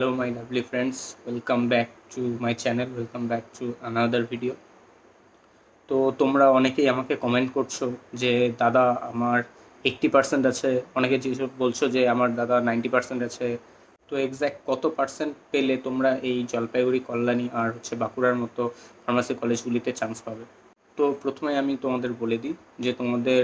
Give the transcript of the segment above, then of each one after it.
hello, my lovely friends. Welcome back to my channel. Welcome back to another video. তো তোমরা অনেকেই আমাকে comment করছ যে, দাদা, আমার এইট্টি পার্সেন্ট আছে। অনেকে যেসব বলছো যে, আমার দাদা নাইনটি পার্সেন্ট আছে। তো এক্স্যাক্ট কত পার্সেন্ট পেলে তোমরা এই জলপাইগুড়ি, কল্যাণী আর হচ্ছে বাঁকুড়ার মতো ফার্মাসি কলেজগুলিতে চান্স পাবে? তো প্রথমে আমি তোমাদের বলে দিই যে, তোমাদের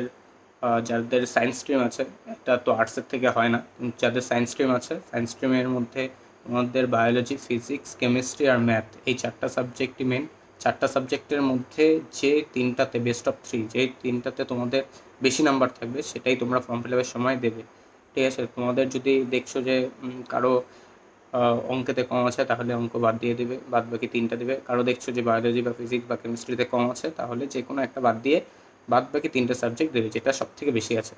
যাদের সায়েন্স স্ট্রিম আছে, এটা তো আর্টসের থেকে হয় না। যাদের সায়েন্স স্ট্রিম আছে সায়েন্স স্ট্রিমের মধ্যে তোমাদের বায়োলজি ফিজিক্স কেমিস্ট্রি আর ম্যাথ এই চারটা সাবজেক্টই মেন চারটা সাবজেক্টের মধ্যে যে তিনটাতে বেস্ট অফ থ্রি যে তিনটাতে তোমাদের বেশি নাম্বার থাকবে, সেটাই তোমরা ফর্ম ফিল আপের সময় দেবে। ঠিক আছে? তোমাদের যদি দেখছ যে কারও অঙ্কেতে কম আছে, তাহলে অঙ্ক বাদ দিয়ে দেবে, বাদ বাকি তিনটা দেবে। কারও দেখছ যে বায়োলজি বা ফিজিক্স বা কেমিস্ট্রিতে কম আছে, তাহলে যে কোনো একটা বাদ দিয়ে বাদ বাকি তিনটে সাবজেক্ট দেবে, যেটা সব থেকে বেশি আছে।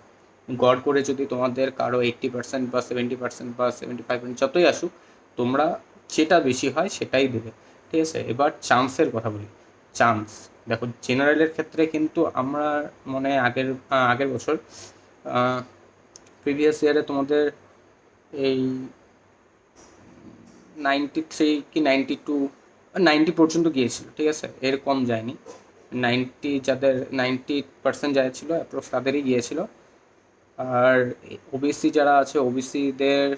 গড় করে যদি তোমাদের কারও এইট্টি পার্সেন্ট বা সেভেন্টি পার্সেন্ট বা সেভেন্টি ফাইভ যতই আসুক তোমরা যেটা বেশি হয় সেটাই দেবে। ঠিক আছে? এবার চান্সের কথা বলি। চান্স দেখো জেনারেলের ক্ষেত্রে কিন্তু আমরা মনে আগের আগের বছর প্রিভিয়াস ইয়ারে তোমাদের এই নাইনটি থ্রি কি নাইনটি টু নাইনটি পর্যন্ত গিয়েছিল, ঠিক আছে? এর কম যায়নি। নাইনটি যাদের নাইনটি পার্সেন্ট যা ছিল অ্যাপ্রক্স তাদেরই গিয়েছিল। আর ওবিসি যারা আছে ওবিসিদের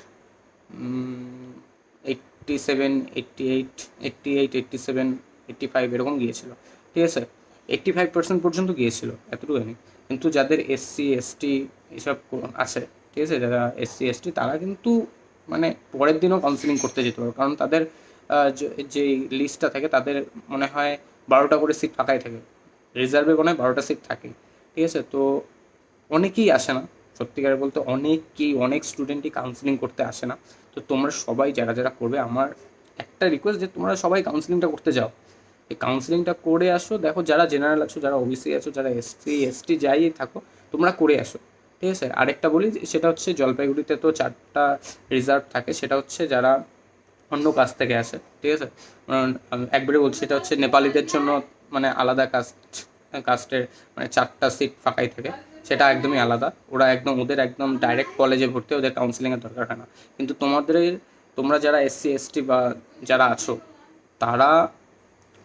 eighty seven eighty eight eighty eight eighty seven eighty five এরকম গিয়েছিল। ঠিক আছে? এইট্টি ফাইভ পার্সেন্ট পর্যন্ত গিয়েছিল এতটুকু জানি। কিন্তু যাদের এসসি এসটি এসব আছে, ঠিক আছে? যারা এসসি এসটি তারা কিন্তু মানে পরের দিনও কাউন্সিলিং করতে যেতে পারবে। কারণ তাদের যে লিস্টটা থাকে, তাদের মনে হয় বারোটা করে সিট ফাঁকাই থাকে। রিজার্ভে মনে হয় বারোটা সিট থাকে। ঠিক আছে? তো অনেকেই আসে না। সত্যিকার বলতে অনেকেই, অনেক স্টুডেন্টই কাউন্সিলিং করতে আসে না। তো তোমরা সবাই যারা যারা করবে, আমার একটা রিকোয়েস্ট যে তোমরা সবাই কাউন্সিলিংটা করতে যাও। এই কাউন্সিলিংটা করে আসো। দেখো যারা জেনারেল আছো, যারা ওবিসি আছো, যারা এসসি এসটি যাই থাকো, তোমরা করে আসো। ঠিক আছে? আরেকটা বলি সেটা হচ্ছে জলপাইগুড়িতে তো চারটা রিজার্ভ থাকে। সেটা হচ্ছে যারা অন্য কাজ থেকে আসে। ঠিক আছে? একবারে বলছি, সেটা হচ্ছে নেপালিদের জন্য মানে আলাদা কাস্ট কাস্টের মানে চারটা সিট ফাঁকাই থাকে। সেটা একদমই আলাদা। ওরা একদম, ওদের একদম ডাইরেক্ট কলেজে ভর্তি, ওদের কাউন্সিলিংয়ের দরকার হয় না। কিন্তু তোমাদের, তোমরা যারা এসসি এসটি বা যারা আছো, তারা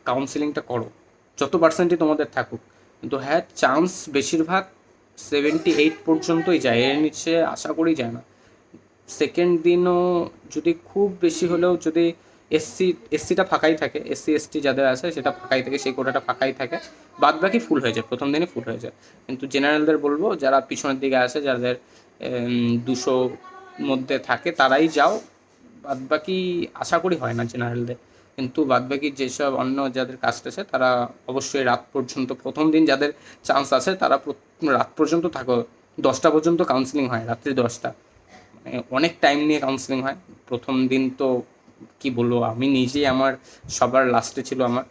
কাউন্সিলিংটা করো। যত পার্সেন্টই তোমাদের থাকুক। কিন্তু হ্যাঁ চান্স বেশিরভাগ সেভেন্টি এইট পর্যন্তই যায়। এর নিচে আশা করি যায় না। সেকেন্ড দিনও যদি খুব বেশি হলেও যদি এসসি এসসিটা ফাঁকাই থাকে এসসি এসটি যাদের আছে সেটা ফাঁকাই থাকে, সেই কোটাটা ফাঁকাই থাকে। বাদ বাকি ফুল হয়ে যায়, প্রথম দিনই ফুল হয়ে যায়। কিন্তু জেনারেলদের বলব, যারা পিছনের দিকে আছে, যাদের দুশো মধ্যে থাকে, তারাই যাও। বাদ বাকি আশা করি হয় না জেনারেলদের কিন্তু বাদ বাকি যেসব অন্য যাদের কাস্ট আছে, তারা অবশ্যই রাত পর্যন্ত, প্রথম দিন যাদের চান্স আছে, তারা রাত পর্যন্ত থাকো। দশটা পর্যন্ত কাউন্সিলিং হয়, রাত্রি দশটা। মানে অনেক টাইম নিয়ে কাউন্সিলিং হয়। প্রথম দিন তো কি বলব, আমি নিজেই আমার সবার লাস্টে ছিল আমার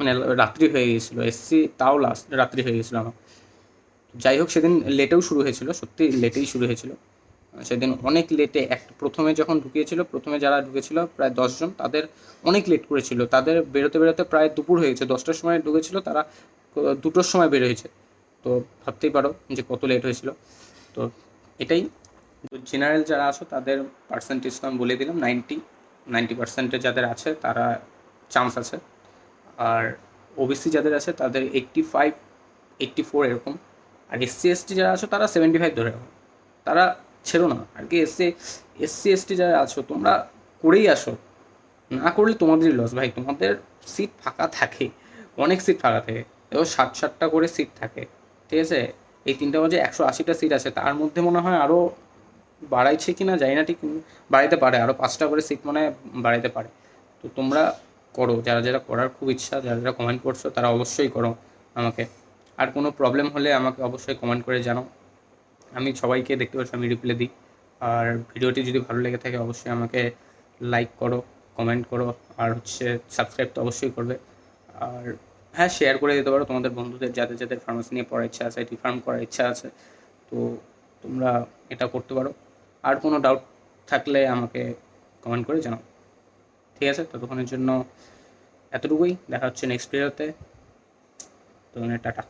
মানে রাত্রি হয়ে গিয়েছিল এসসি তাও লাস্ট রাত্রি হয়ে গেছিল আমার। যাই হোক, সেদিন লেটেও শুরু হয়েছিল, সত্যি লেটেই শুরু হয়েছিল। সেদিন অনেক লেটে এক, প্রথমে যখন ঢুকিয়েছিল, প্রথমে যারা ঢুকেছিল প্রায় দশজন তাদের অনেক লেট করেছিল। তাদের বেরোতে বেরোতে প্রায় দুপুর হয়ে গেছে, দশটার সময় ঢুকেছিল, তারা দুটোর সময় বের হয়েছে। তো ভাবতেই পারো যে কত লেট হয়েছিল। তো এটাই। জেনারেল যারা আছো, তাদের পার্সেন্টেজ তো আমি বলে দিলাম নাইনটি নাইনটি পার্সেন্টে যাদের আছে, তারা চান্স আছে। আর ওবিসি যাদের আছে, তাদের এইট্টি ফাইভ এইট্টি ফোর এরকম আর এসসি এসটি যারা আছো, তারা সেভেন্টি ফাইভ ধরে রাখো। তারা ছেড়ো না। আর কি এসসি এসসি এসটি যারা আছো, তোমরা করেই আসো। না করলে তোমাদেরই লস ভাই। তোমাদের সিট ফাঁকা থাকে। অনেক সিট ফাঁকা থাকে। এবার ষাট ষাটটা করে সিট থাকে। ঠিক আছে? এই তিনটা মাঝে একশো আশিটা সিট আছে। তার মধ্যে মনে হয় আরও বাড়াইছে কি না জানি না, ঠিক বাড়াইতে পারে। আরও পাঁচটা করে সিট মনে বাড়াইতে পারে। তো তোমরা করো, যারা যারা করার খুব ইচ্ছা, যারা যারা কমেন্ট করছ, তারা অবশ্যই করো আমাকে। আর কোনো প্রবলেম হলে আমাকে অবশ্যই কমেন্ট করে জানাও। আমি সবাইকে দেখতে পাচ্ছি, আমি রিপ্লাই দিই। আর ভিডিওটি যদি ভালো লেগে থাকে, অবশ্যই আমাকে লাইক করো কমেন্ট করো। আর হচ্ছে সাবস্ক্রাইব তো অবশ্যই করবে। আর হ্যাঁ শেয়ার করে দিতে পারো তোমাদের বন্ধুদের, যাদের যাদের ফার্মাসি নিয়ে পড়ার ইচ্ছা আছে ফার্ম করার ইচ্ছা আছে। তো তোমরা এটা করতে পারো। আর কোনো ডাউট থাকলে আমাকে কমেন্ট করে জানাও। ঠিক আছে, ততক্ষণের জন্য এতটুকুই। দেখা হচ্ছে নেক্সট ভিডিওতে তো। টাটা।